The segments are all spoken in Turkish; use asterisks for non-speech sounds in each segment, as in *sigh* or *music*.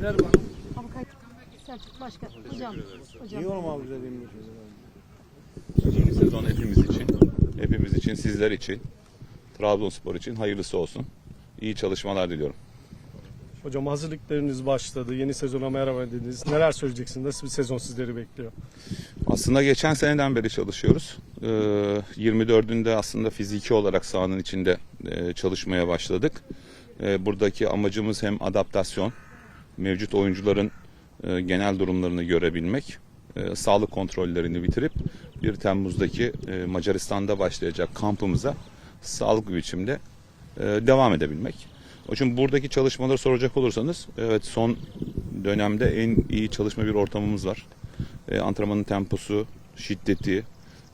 Ver bana. Avukat Selçuk Başkan. Hocam. Hocam. Yiyorum abi dediğim gibi. Yeni sezon hepimiz için, hepimiz için, sizler için, Trabzonspor için hayırlısı olsun. İyi çalışmalar diliyorum. Hocam hazırlıklarınız başladı. Yeni sezona merhaba dediniz. Neler söyleyeceksiniz? Nasıl bir sezon sizleri bekliyor? Aslında geçen seneden beri çalışıyoruz. Ee, 24'ünde aslında fiziki olarak sahanın içinde e, çalışmaya başladık. Ee, buradaki amacımız hem adaptasyon, mevcut oyuncuların e, genel durumlarını görebilmek, e, sağlık kontrollerini bitirip 1 Temmuz'daki e, Macaristan'da başlayacak kampımıza sağlıklı biçimde e, devam edebilmek. O için buradaki çalışmaları soracak olursanız, evet son dönemde en iyi çalışma bir ortamımız var. E, antrenmanın temposu, şiddeti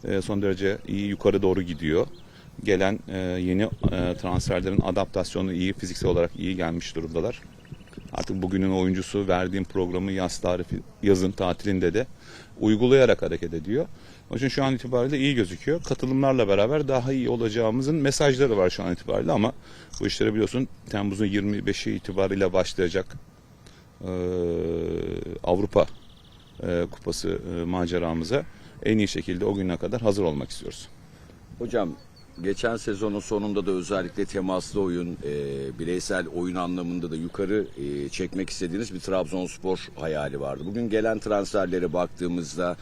e, son derece iyi yukarı doğru gidiyor. Gelen e, yeni e, transferlerin adaptasyonu iyi, fiziksel olarak iyi gelmiş durumdalar. Artık bugünün oyuncusu verdiğim programı yaz tarifi, yazın tatilinde de uygulayarak hareket ediyor. Onun için şu an itibariyle iyi gözüküyor. Katılımlarla beraber daha iyi olacağımızın mesajları var şu an itibariyle ama bu işleri biliyorsun Temmuz'un 25'i itibariyle başlayacak e, Avrupa e, Kupası e, maceramıza en iyi şekilde o güne kadar hazır olmak istiyoruz. Hocam geçen sezonun sonunda da özellikle temaslı oyun, e, bireysel oyun anlamında da yukarı e, çekmek istediğiniz bir Trabzonspor hayali vardı. Bugün gelen transferlere baktığımızda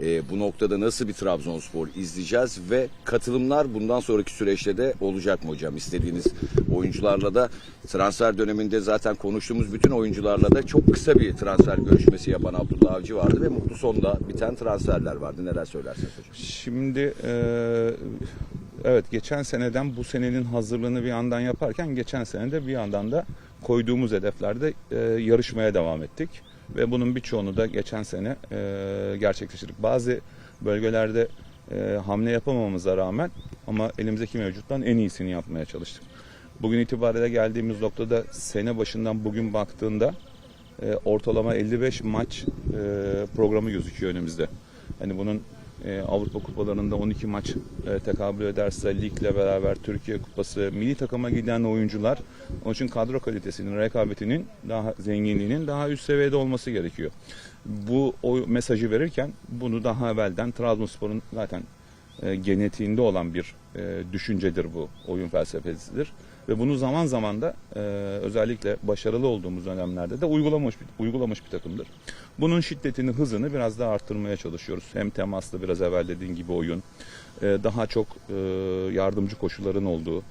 e, bu noktada nasıl bir Trabzonspor izleyeceğiz ve katılımlar bundan sonraki süreçte de olacak mı hocam? İstediğiniz oyuncularla da transfer döneminde zaten konuştuğumuz bütün oyuncularla da çok kısa bir transfer görüşmesi yapan Abdullah Avcı vardı ve mutlu sonda biten transferler vardı. Neler söylersiniz hocam? Şimdi e, evet geçen seneden bu senenin hazırlığını bir yandan yaparken geçen senede bir yandan da koyduğumuz hedeflerde e, yarışmaya devam ettik. Ve bunun birçoğunu da geçen sene e, gerçekleştirdik. Bazı bölgelerde e, hamle yapamamamıza rağmen ama elimizdeki mevcuttan en iyisini yapmaya çalıştık. Bugün itibariyle geldiğimiz noktada sene başından bugün baktığında e, ortalama 55 maç e, programı gözüküyor önümüzde. Hani bunun e, Avrupa kupalarında 12 maç e, tekabül ederse ligle beraber Türkiye Kupası milli takıma giden oyuncular onun için kadro kalitesinin, rekabetinin daha zenginliğinin daha üst seviyede olması gerekiyor. Bu o mesajı verirken bunu daha evvelden Trabzonspor'un zaten e, genetiğinde olan bir e, düşüncedir bu oyun felsefesidir ve bunu zaman zaman da e, özellikle başarılı olduğumuz dönemlerde de uygulamış uygulamış bir takımdır. Bunun şiddetini, hızını biraz daha arttırmaya çalışıyoruz. Hem temaslı biraz evvel dediğin gibi oyun, e, daha çok e, yardımcı koşulların olduğu,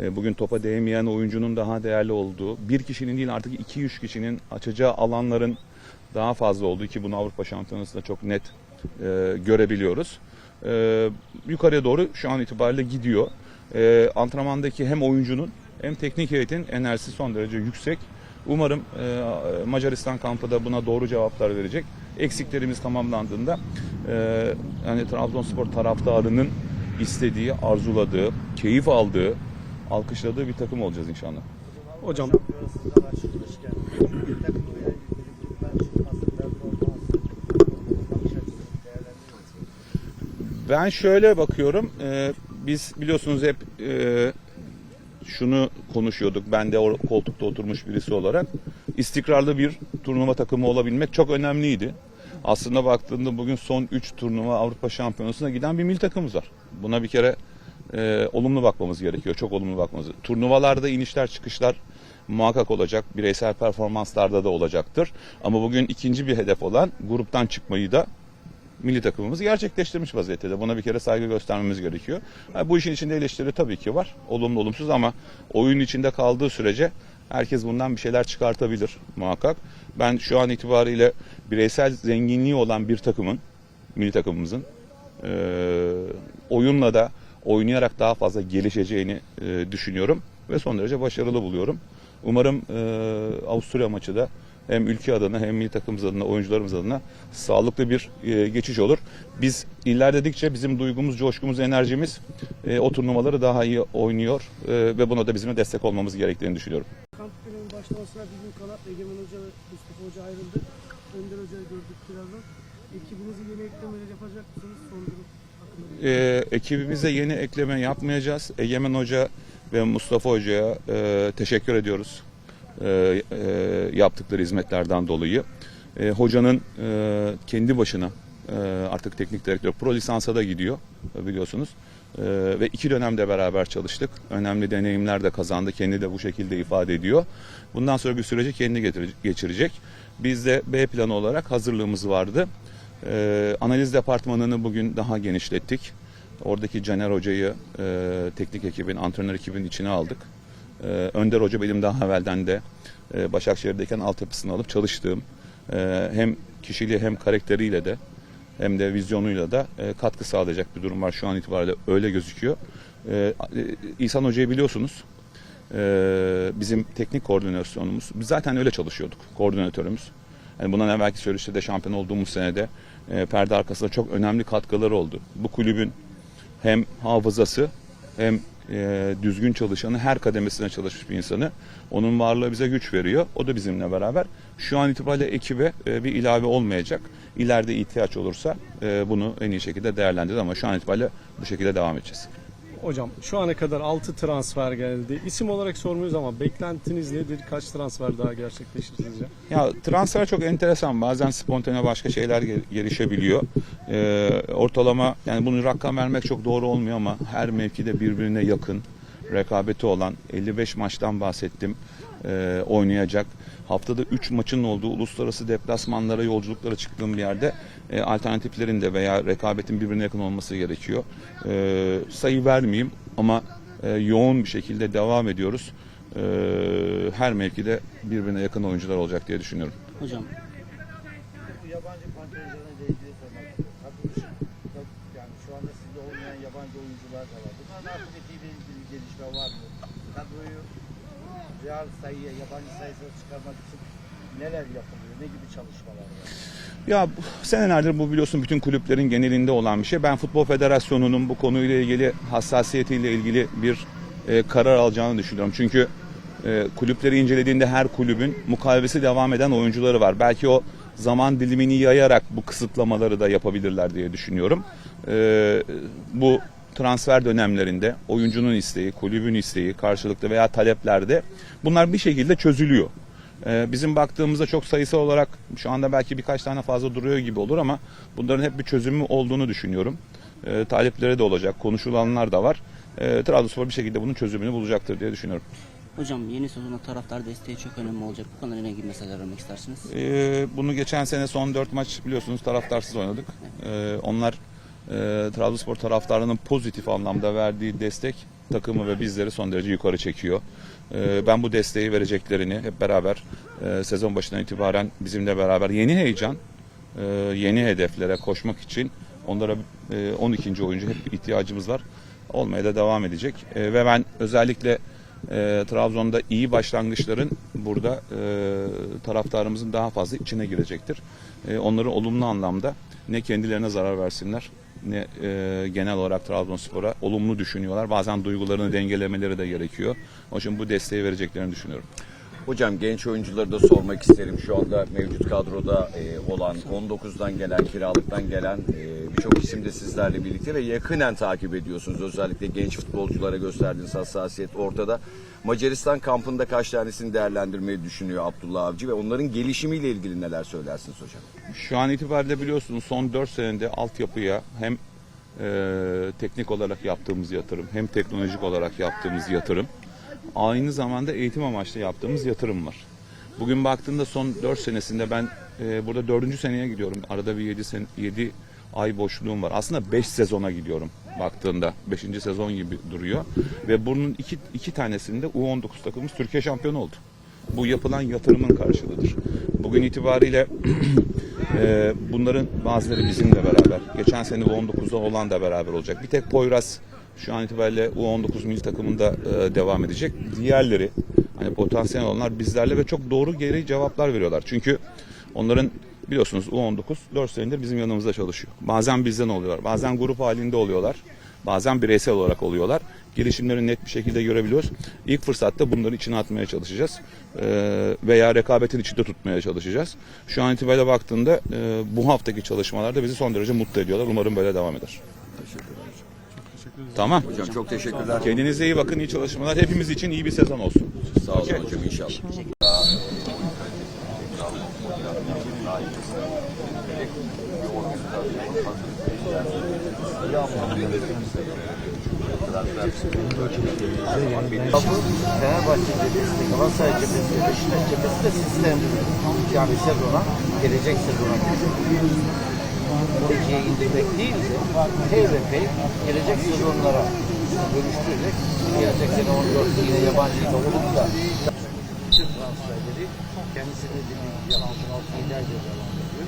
e, bugün topa değmeyen oyuncunun daha değerli olduğu, bir kişinin değil artık 2-3 kişinin açacağı alanların daha fazla olduğu ki bunu Avrupa Şampiyonası'nda çok net e, görebiliyoruz. E, yukarıya doğru şu an itibariyle gidiyor. E, antrenmandaki hem oyuncunun hem teknik heyetin enerjisi son derece yüksek. Umarım e, Macaristan kampı da buna doğru cevaplar verecek. Eksiklerimiz tamamlandığında e, yani Trabzonspor taraftarının istediği, arzuladığı, keyif aldığı, alkışladığı bir takım olacağız inşallah. Hocam Ben şöyle bakıyorum. e, biz biliyorsunuz hep e, şunu konuşuyorduk. Ben de o koltukta oturmuş birisi olarak. istikrarlı bir turnuva takımı olabilmek çok önemliydi. Aslında baktığında bugün son 3 turnuva Avrupa Şampiyonası'na giden bir milli takımımız var. Buna bir kere e, olumlu bakmamız gerekiyor. Çok olumlu bakmamız. Turnuvalarda inişler çıkışlar muhakkak olacak. Bireysel performanslarda da olacaktır. Ama bugün ikinci bir hedef olan gruptan çıkmayı da milli takımımız gerçekleştirmiş vaziyette Buna bir kere saygı göstermemiz gerekiyor. Ha, bu işin içinde eleştiri tabii ki var. Olumlu olumsuz ama oyun içinde kaldığı sürece herkes bundan bir şeyler çıkartabilir muhakkak. Ben şu an itibariyle bireysel zenginliği olan bir takımın, milli takımımızın e, oyunla da oynayarak daha fazla gelişeceğini e, düşünüyorum ve son derece başarılı buluyorum. Umarım e, Avusturya maçı da hem ülke adına hem milli takımımız adına, oyuncularımız adına sağlıklı bir e, geçiş olur. Biz ilerledikçe bizim duygumuz, coşkumuz, enerjimiz e, o turnuvaları daha iyi oynuyor e, ve buna da bizim de destek olmamız gerektiğini düşünüyorum. Kamp döneminin başlamasına bir gün kala Egemen Hoca ve Mustafa Hoca ayrıldı. Önder Hoca'yı gördük birazdan. Ekibinizi yeni eklemeler yapacak mısınız? Son durum e, ekibimize yeni ekleme yapmayacağız. Egemen Hoca ve Mustafa Hoca'ya e, teşekkür ediyoruz. E, e, yaptıkları hizmetlerden dolayı. E, hocanın e, kendi başına e, artık teknik direktör pro lisansa da gidiyor e, biliyorsunuz. E, ve iki dönemde beraber çalıştık. Önemli deneyimler de kazandı. Kendi de bu şekilde ifade ediyor. Bundan sonraki süreci kendi geçirecek. Biz de B planı olarak hazırlığımız vardı. E, analiz departmanını bugün daha genişlettik. Oradaki Caner Hoca'yı e, teknik ekibin, antrenör ekibin içine aldık. E, Önder Hoca benim daha evvelden de e, Başakşehir'deyken altyapısını alıp çalıştığım e, hem kişiliği hem karakteriyle de hem de vizyonuyla da e, katkı sağlayacak bir durum var. Şu an itibariyle öyle gözüküyor. E, e, İhsan Hoca'yı biliyorsunuz. E, bizim teknik koordinasyonumuz. Biz zaten öyle çalışıyorduk. Koordinatörümüz. Yani bundan evvelki süreçte de şampiyon olduğumuz senede e, perde arkasında çok önemli katkıları oldu. Bu kulübün hem hafızası hem e, düzgün çalışanı her kademesine çalışmış bir insanı. Onun varlığı bize güç veriyor. O da bizimle beraber. Şu an itibariyle ekibe e, bir ilave olmayacak. İleride ihtiyaç olursa e, bunu en iyi şekilde değerlendiririz ama şu an itibariyle bu şekilde devam edeceğiz. Hocam şu ana kadar 6 transfer geldi. İsim olarak sormuyoruz ama beklentiniz nedir? Kaç transfer daha gerçekleşir sizce? Ya transfer çok enteresan. Bazen spontane başka şeyler gel- gelişebiliyor. Ee, ortalama yani bunu rakam vermek çok doğru olmuyor ama her mevkide birbirine yakın rekabeti olan 55 maçtan bahsettim. Ee, oynayacak. Haftada 3 maçın olduğu uluslararası deplasmanlara, yolculuklara çıktığım bir yerde e, alternatiflerin de veya rekabetin birbirine yakın olması gerekiyor. Ee, sayı vermeyeyim ama e, yoğun bir şekilde devam ediyoruz. Ee, her mevkide birbirine yakın oyuncular olacak diye düşünüyorum. Hocam yabancı kontenjanıyla ilgili sormak istiyorum. Yani şu anda sizde olmayan yabancı oyuncular da var. Bunların ilgili bir gelişme var mı? Kadroyu real sayıya, yabancı sayısına çıkarmak için neler yapılıyor? Ne gibi çalışmalar var? Ya senelerdir bu biliyorsun bütün kulüplerin genelinde olan bir şey. Ben Futbol Federasyonu'nun bu konuyla ilgili hassasiyetiyle ilgili bir e, karar alacağını düşünüyorum. Çünkü e, kulüpleri incelediğinde her kulübün mukavesi devam eden oyuncuları var. Belki o zaman dilimini yayarak bu kısıtlamaları da yapabilirler diye düşünüyorum. E, bu transfer dönemlerinde oyuncunun isteği, kulübün isteği karşılıklı veya taleplerde bunlar bir şekilde çözülüyor. Ee, Bizim baktığımızda çok sayısal olarak şu anda belki birkaç tane fazla duruyor gibi olur ama bunların hep bir çözümü olduğunu düşünüyorum. Ee, Talepleri de olacak, konuşulanlar da var. Ee, Trabzonspor bir şekilde bunun çözümünü bulacaktır diye düşünüyorum. hocam yeni sezonda taraftar desteği çok önemli olacak. Bu konuda ne gibi mesajlar vermek istersiniz? Ee, Bunu geçen sene son 4 maç biliyorsunuz taraftarsız oynadık. Ee, Onlar e, Trabzonspor taraftarının pozitif anlamda verdiği destek takımı ve bizleri son derece yukarı çekiyor. Ee, Ben bu desteği vereceklerini hep beraber e, sezon başından itibaren bizimle beraber yeni heyecan, e, yeni hedeflere koşmak için onlara e, 12. oyuncu hep ihtiyacımız var. Olmaya da devam edecek. E, Ve ben özellikle e, Trabzon'da iyi başlangıçların burada e, taraftarımızın daha fazla içine girecektir. E, onları olumlu anlamda ne kendilerine zarar versinler ne e, genel olarak Trabzonspor'a olumlu düşünüyorlar. Bazen duygularını dengelemeleri de gerekiyor. Onun için bu desteği vereceklerini düşünüyorum. Hocam genç oyuncuları da sormak isterim. Şu anda mevcut kadroda e, olan 19'dan gelen, kiralıktan gelen e, birçok isim de sizlerle birlikte ve yakinen takip ediyorsunuz. Özellikle genç futbolculara gösterdiğiniz hassasiyet ortada. Macaristan kampında kaç tanesini değerlendirmeyi düşünüyor Abdullah Avcı ve onların gelişimiyle ilgili neler söylersiniz hocam? Şu an itibariyle biliyorsunuz son 4 senede altyapıya hem e, teknik olarak yaptığımız yatırım hem teknolojik olarak yaptığımız yatırım aynı zamanda eğitim amaçlı yaptığımız yatırım var. Bugün baktığında son 4 senesinde ben e, burada 4. seneye gidiyorum. Arada bir 7, sen, 7 ay boşluğum var. Aslında 5 sezona gidiyorum baktığında. 5. sezon gibi duruyor. Ve bunun iki, iki tanesinde U19 takımımız Türkiye şampiyonu oldu. Bu yapılan yatırımın karşılığıdır. Bugün itibariyle *clears throat* e, bunların bazıları bizimle beraber. Geçen sene U19'da olan da beraber olacak. Bir tek Poyraz şu an itibariyle U19 milli takımında e, devam edecek. Diğerleri hani potansiyel olanlar bizlerle ve çok doğru geri cevaplar veriyorlar. Çünkü onların biliyorsunuz U19 4 senedir bizim yanımızda çalışıyor. Bazen bizden oluyorlar. Bazen grup halinde oluyorlar. Bazen bireysel olarak oluyorlar. Gelişimlerini net bir şekilde görebiliyoruz. İlk fırsatta bunları içine atmaya çalışacağız. Ee, veya rekabetin içinde tutmaya çalışacağız. Şu an itibariyle baktığında e, bu haftaki çalışmalar da bizi son derece mutlu ediyorlar. Umarım böyle devam eder. Tamam. Hocam çok teşekkürler. Kendinize iyi bakın, iyi çalışmalar. Hepimiz için iyi bir sezon olsun. Sağ olun hocam inşallah. Kapı Fenerbahçe cephesi, Galatasaray cephesi, Beşiktaş cephesi de sistemdir. Yani sezona, gelecek sezona ikiye indirmek değil de pey gelecek sezonlara dönüştürecek. Gelecek sene 14 yine yabancı da olup da bütün transferleri kendisine dediği gibi altın altı lider diye devam ediyor.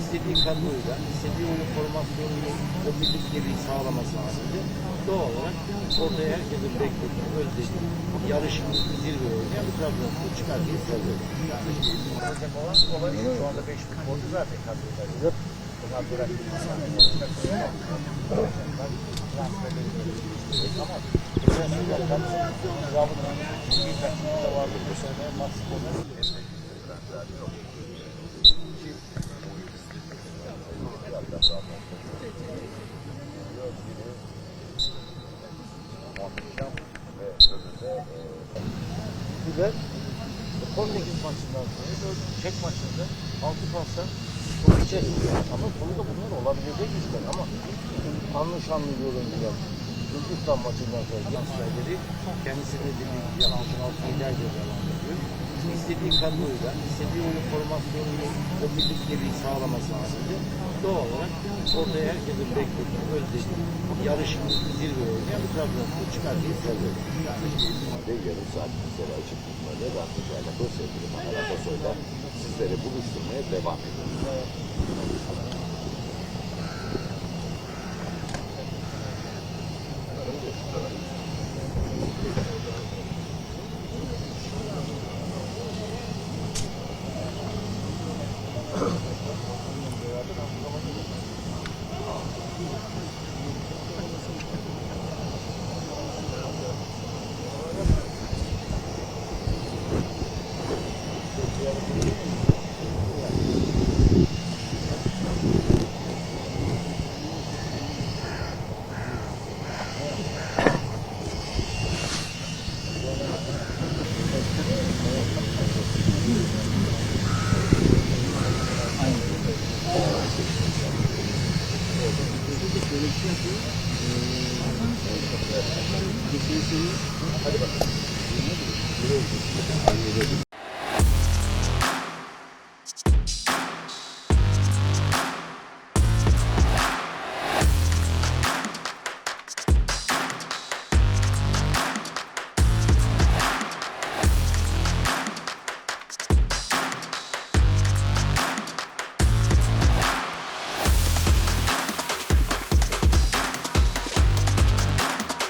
İstediği kadroyla, istediği oyun formasyonunu o birlikteliği sağlaması halinde doğal olarak ortaya herkesin beklediği, özlediği, yarışma, zirve oynayan bir Trabzonspor çıkar diye söylüyorum. Olacak olan. Şu anda 5 futbolcu zaten kadroda. Portekiz maçından sonra çek maçında altı pasla içerisinde. Ama sonunda bunlar olabilecek işler ama anlı şanlı yorumcular. Gürcistan maçından sonra transferleri kendisine dediği altın altı devam ediyor. İstediği kadroyla, istediği oyun formasyonunu o birlikteliği sağlaması halinde doğal olarak ortaya herkesin beklediği, özlediği, yarışma, zirve oynayan bir Trabzonspor çıkar diye söylüyorum. Yarım saat bizlere açık tutmayla ve Afrika'yla bu sevgili Mahal Atasoy'la sizleri buluşturmaya devam ediyoruz.